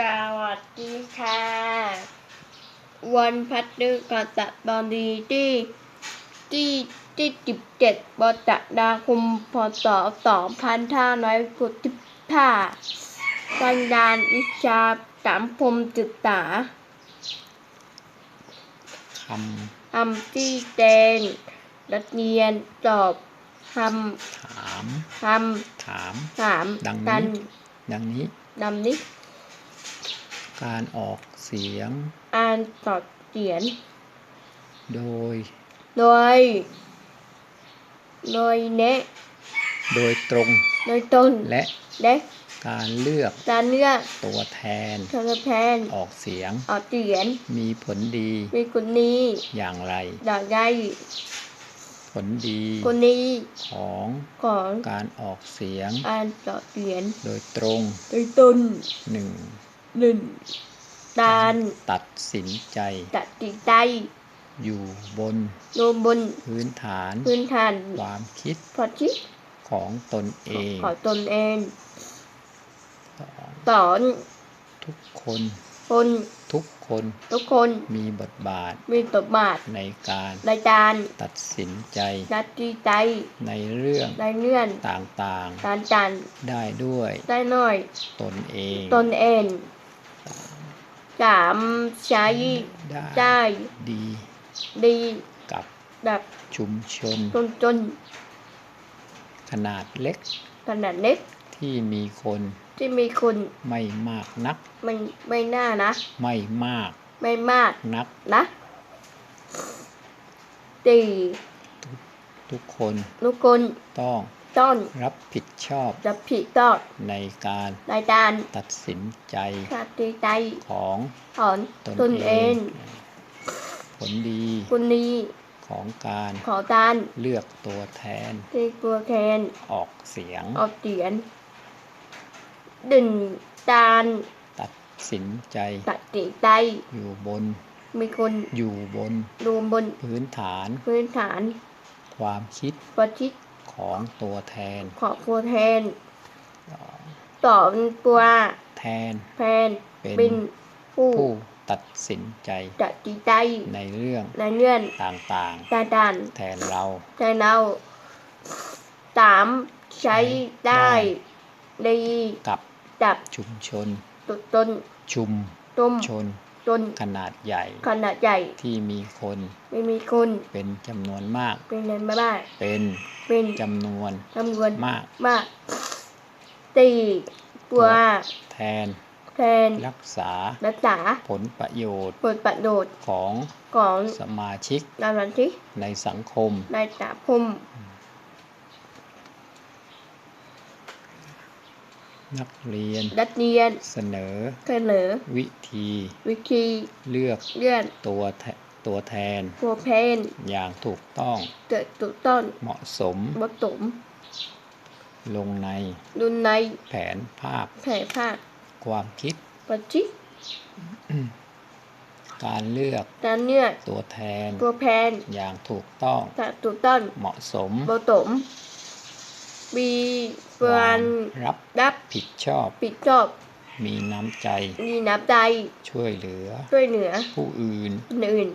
สวัสดีค่ะ วันพัดดึกกตะตอนดีที่ที่ที่สิบเจ็ดปตะดาคมพศสองพันห้าร้อยหกสิบห้าสัญญาณวิชาสามพรมศึกษาคทำที่เตนนักเรียนสอบทำถามำทถามำถามดังกันี้นดังนี้นำนี้ การออกเสียง อ่านสอดเขียน โดย โดย โดยเนะโดยตรง โดยต้นและและการเลือกการเลือกตัวแทนทรแทนออกเสียง ออกเขียนมีผลดี มีคนนี้อย่างไรด่างใดผลดีคนนี้ของของการออกเสียงอ่านสอดเขียนโดยตรง โดยต้นหนึ่ง หนึ่งการตัดสินใจ ตัดสินใจ อยู่บนโดยบนพื้นฐานพื้นฐานความคิดพอชิของตนเองขอตนเองสองสอนทุกคนคนทุกคนทุกคนมีบทบาท มีตบาทในการรายการตัดสินใจนัดที่ใจ ในเรื่องรายเงื่อนต่างการจันๆได้ด้วย ได้น้อย ตนเอง ตนเอง สามใช้ได้ได้ ดี ดีกับแบบชุมชนจนจนขนาดเล็ก ขนาดเล็กที่มีคนที่มีคนไม่มากนัก ไม่ไม่น่านะ ไม่มาก ไม่มากนักนะสี่ทุกคน ทุกคนต้อง ต้นรับผิดชอบจะผิดต้องในการรายการตัดสินใจตัดสินใจของถอนตนตนเอเองงผลดีคนนี้ของการขอการเลือกตัวแทนที่ตัวแทนออกเสียงเอาเสียนดึงการตัดสินใจตัดสินใจอยู่บนมีคนอยู่บนรวมบนพื้นฐาน พื้นฐาน ความคิดประชิด ของตัวแทน ขอตัวแทนต่อตัวแทน แทน เป็นเป็นผู้ผู้ตัดสินใจตัดสินใจ ในเรื่องในเงื่อนต่างตาดานๆแทนเราใจเราสามใช้ได้ดีกับจับชุมชนตุดต้นชุมต้มชน ต้นขนาดใหญ่ ขนาดใหญ่ที่มีคนไม่มีคนเป็นจำนวนมาก เป็นเงินไม่ได้เป็นเป็นจำนวนจำนวนมากมากสี่ตัวแทนแทนรักษารักษาผลประโยชน์ ผลประโยชน์ของของสมาชิกนามที่ในสังคมในสังคม นักเรียน นักเรียน เสนอ เสนอ วิธี วิธีเลือกเลื่อนตัวแทตัวแทน ตัวเพนอย่างถูกต้องเกิดตุต้นเหมาะสมวัตถุมลงในดุนใน แผนภาพ แผ่ภาคความคิดประชิดการเลือกการเนื้อตัวแทน ตัวแพนอย่างถูกต้องจากตุต้นเหมาะสมวัตถุม มีเฟือนรับรับผิดชอบปิดจอบ มีน้ำใจ มีน้ำใจ ช่วยเหลือ ช่วยเหนือ ผู้อื่นคนอื่น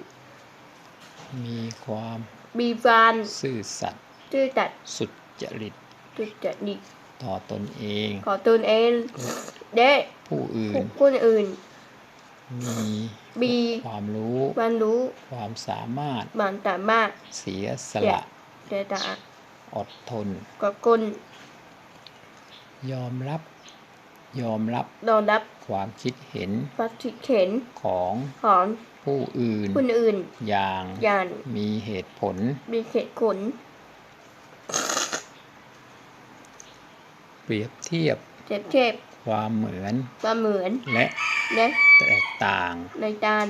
มีความมีฟานซื่อสัตย์ชื่อตัดสุจริตจุดจะดิต่อตนเองขอตนเองเด้ผู้อื่ผู้นคนอื่น มีมีความรู้ความรู้ ความสามารถมันสามารถเสียสละเดตา อดทนกับคนยอมรับ ยอมรับรองรับความคิดเห็นปฏิเข็นของของผู้อื่น คนอื่น อย่างอย่างมีเหตุผล มีเหตุผล เปรียบเทียบเจ็บเทพความเหมือนก็เหมือน และและแตกต่างในการ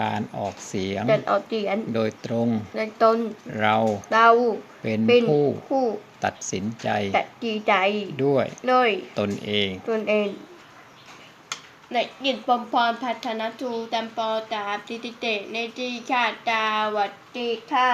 การออกเสียงเดินออกเสียนโดยตรงในต้นเราเราเป็นเป็นผู้ผู้ตัดสินใจตัดจีใจด้วยด้วยตนเองตนเองในยินปมพรพัฒนาจูตัมปอตาติติเตในที่ชาตาวัดดีค่ะ